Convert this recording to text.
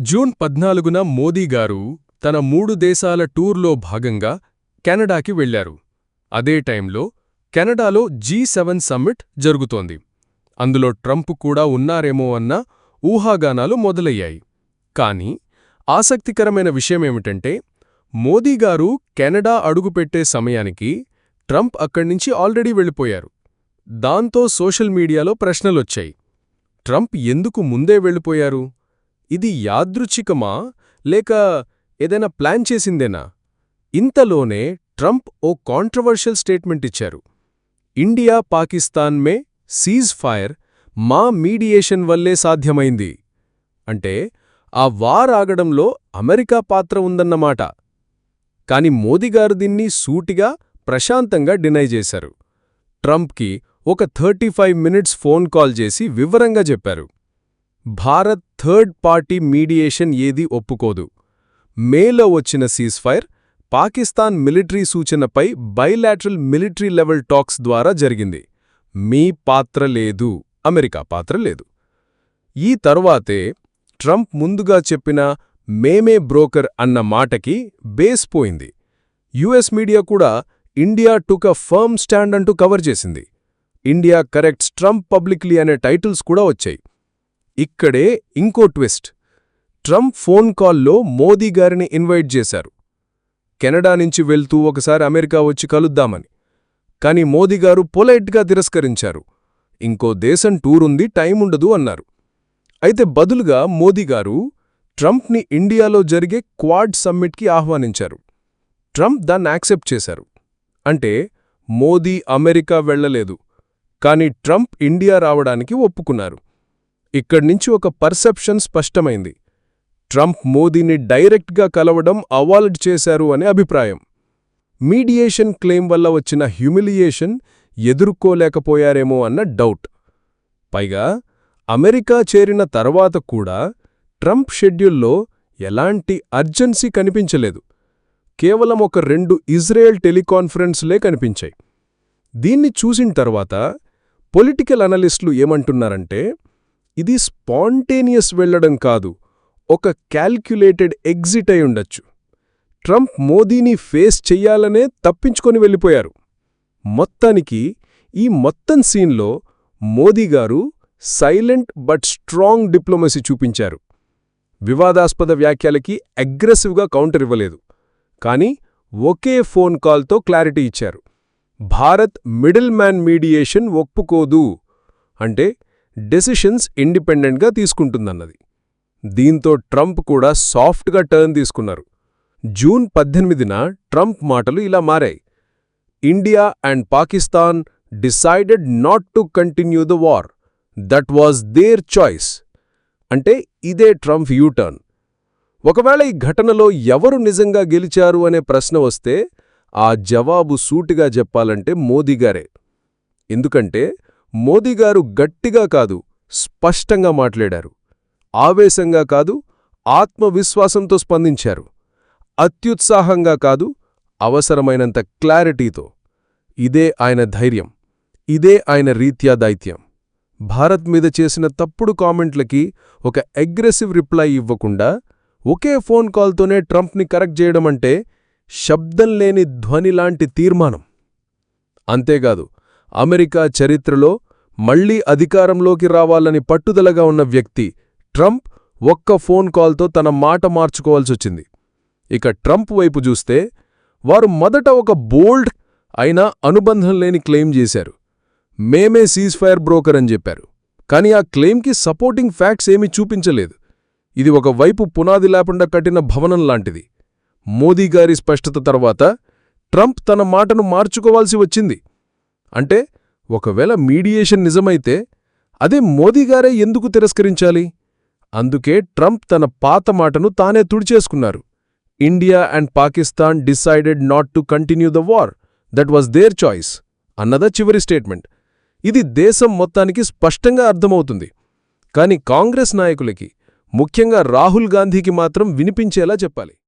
June పద్నాలుగున మోదీ గారు తన మూడు దేశాల టూర్లో భాగంగా కెనడాకి వెళ్ళారు అదే టైంలో కెనడాలో జీ సెవెన్ సమ్మిట్ జరుగుతోంది. అందులో ట్రంప్ కూడా ఉన్నారేమో అన్న ఊహాగానాలు మొదలయ్యాయి. కానీ ఆసక్తికరమైన విషయమేమిటంటే మోదీ గారు కెనడా అడుగుపెట్టే సమయానికి ట్రంప్ అక్కడ్నుంచి ఆల్రెడీ వెళ్ళిపోయారు. దాంతో సోషల్ మీడియాలో ప్రశ్నలొచ్చాయి. ట్రంప్ ఎందుకు ముందే వెళ్ళిపోయారు? ఇది యాదృచ్ఛికమా? లేక ఏదైనా ప్లాన్ చేసిందేనా? ఇంతలోనే ట్రంప్ ఓ కాంట్రవర్షియల్ స్టేట్మెంట్ ఇచ్చారు. India Pakistan May ceasefire మా మీడియేషన్ వల్లే సాధ్యమైంది. అంటే ఆ వార్ ఆగడంలో అమెరికా పాత్ర ఉందన్నమాట. కాని మోదీగారు దీన్ని సూటిగా ప్రశాంతంగా డినై చేశారు. ట్రంప్కి ఒక thirty five minutes phone call చేసి వివరంగా చెప్పారు. భారత్ థర్డ్ పార్టీ మీడియేషన్ ఏదీ ఒప్పుకోదు. మేలో వచ్చిన సీజ్ఫైర్ పాకిస్తాన్ మిలిటరీ సూచనపై బైలాటరల్ మిలిటరీ లెవెల్ టాక్స్ ద్వారా జరిగింది. మీ పాత్ర లేదు అమెరికా పాత్ర లేదు. ఈ తరువాతే ట్రంప్ ముందుగా చెప్పిన మేమే బ్రోకర్ అన్న మాటకి బేస్ పోయింది. యుఎస్ మీడియా కూడా India took a firm stand అంటూ కవర్ చేసింది. ఇండియా కరెక్ట్స్ ట్రంప్ పబ్లిక్లీ అనే టైటిల్స్ కూడా వచ్చాయి. ఇక్కడే ఇంకో ట్విస్ట్. ట్రంప్ ఫోన్ కాల్లో మోదీ గారిని ఇన్వైట్ చేశారు. కెనడా నుంచి వెళ్తూ ఒకసారి అమెరికా వచ్చి కలుద్దామని. కాని మోదీగారు పొలైట్గా తిరస్కరించారు. ఇంకో దేశం టూరుంది టైముండదు అన్నారు. అయితే బదులుగా మోదీగారు ట్రంప్ని ఇండియాలో జరిగే క్వాడ్ సమ్మిట్కి ఆహ్వానించారు. ట్రంప్ దాన్ని యాక్సెప్ట్ చేశారు. అంటే మోదీ అమెరికా వెళ్ళలేదు కాని ట్రంప్ ఇండియా రావడానికి ఒప్పుకున్నారు. ఇక్కడ్నించి ఒక పర్సెప్షన్ స్పష్టమైంది. ట్రంప్ మోదీని డైరెక్ట్గా కలవడం అవాల్డ్ చేశారు అనే అభిప్రాయం. మీడియేషన్ క్లెయిమ్ వల్ల వచ్చిన హ్యూమిలియేషన్ ఎదుర్కోలేకపోయారేమో అన్న డౌట్. పైగా అమెరికా చేరిన తర్వాత కూడా ట్రంప్ షెడ్యూల్లో ఎలాంటి అర్జెన్సీ కనిపించలేదు. కేవలం ఒక రెండు ఇజ్రాయెల్ టెలికాన్ఫరెన్స్లే కనిపించాయి. దీన్ని చూసిన తర్వాత పొలిటికల్ అనలిస్టులు ఏమంటున్నారంటే ఇది స్పాంటేనియస్ వెళ్ళడం కాదు ఒక క్యాల్క్యులేటెడ్ ఎగ్జిట్ అయి ఉండొచ్చు. ట్రంప్ మోదీని ఫేస్ చెయ్యాలనే తప్పించుకొని వెళ్ళిపోయారు. మొత్తానికి ఈ మొత్తం సీన్లో మోదీగారు సైలెంట్ బట్ స్ట్రాంగ్ డిప్లొమసీ చూపించారు. వివాదాస్పద వ్యాఖ్యలకి అగ్రెసివ్గా కౌంటర్ ఇవ్వలేదు. కానీ ఒకే ఫోన్ కాల్తో క్లారిటీ ఇచ్చారు. భారత్ మిడిల్ మ్యాన్ మీడియేషన్ ఒప్పుకోదు అంటే డెసిషన్స్ ఇండిపెండెంట్గా తీసుకుంటుందన్నది. దీంతో ట్రంప్ కూడా సాఫ్ట్గా టర్న్ తీసుకున్నారు. జూన్ పద్దెనిమిదిన ట్రంప్ మాటలు ఇలా మారాయి. India and Pakistan decided not to continue the war. That was their choice. అంటే ఇదే ట్రంప్ యూటర్న్. ఒకవేళ ఈ ఘటనలో ఎవరు నిజంగా గెలిచారు అనే ప్రశ్న వస్తే ఆ జవాబు సూటిగా చెప్పాలంటే మోదీగారే ఎందుకంటే మోదీగారు గట్టిగా కాదు స్పష్టంగా మాట్లాడారు. ఆవేశంగా కాదు ఆత్మవిశ్వాసంతో స్పందించారు. అత్యుత్సాహంగా కాదు అవసరమైనంత క్లారిటీతో. ఇదే ఆయన ధైర్యం. ఇదే ఆయన రీత్యా దైత్యం భారత్ మీద చేసిన తప్పుడు కామెంట్లకి ఒక అగ్రెసివ్ రిప్లై ఇవ్వకుండా ఒకే ఫోన్ కాల్తోనే ట్రంప్ని కరెక్ట్ చేయడమంటే శబ్దం లేని ధ్వనిలాంటి తీర్మానం. అంతేకాదు అమెరికా చరిత్రలో మళ్ళీ అధికారంలోకి రావాలని పట్టుదలగా ఉన్న వ్యక్తి ట్రంప్ ఒక్క ఫోన్ కాల్తో తన మాట మార్చుకోవాల్సొచ్చింది ఇక ట్రంప్ వైపు చూస్తే వారు మొదట ఒక బోల్డ్ అయినా అనుబంధం లేని క్లెయిమ్ చేశారు. మేమే సీజ్ ఫైర్ బ్రోకర్ అని చెప్పారు. కానీ ఆ క్లెయిమ్కి సపోర్టింగ్ ఫ్యాక్ట్స్ ఏమీ చూపించలేదు. ఇది ఒక వైపు పునాది లేకుండా కట్టిన భవనం లాంటిది. మోదీగారి స్పష్టత తర్వాత ట్రంప్ తన మాటను మార్చుకోవాల్సి వచ్చింది. అంటే ఒకవేళ మీడియేషన్ నిజమైతే అదే మోదీగారే ఎందుకు తిరస్కరించాలి? అందుకే ట్రంప్ తన పాత మాటను తానే తుడిచేసుకున్నారు. India and Pakistan decided not to continue the war. That was their choice అన్నదా చివరి స్టేట్మెంట్. ఇది దేశం మొత్తానికి స్పష్టంగా అర్థమవుతుంది. కాని కాంగ్రెస్ నాయకులకి ముఖ్యంగా రాహుల్ గాంధీకి మాత్రం వినిపించేలా చెప్పాలి.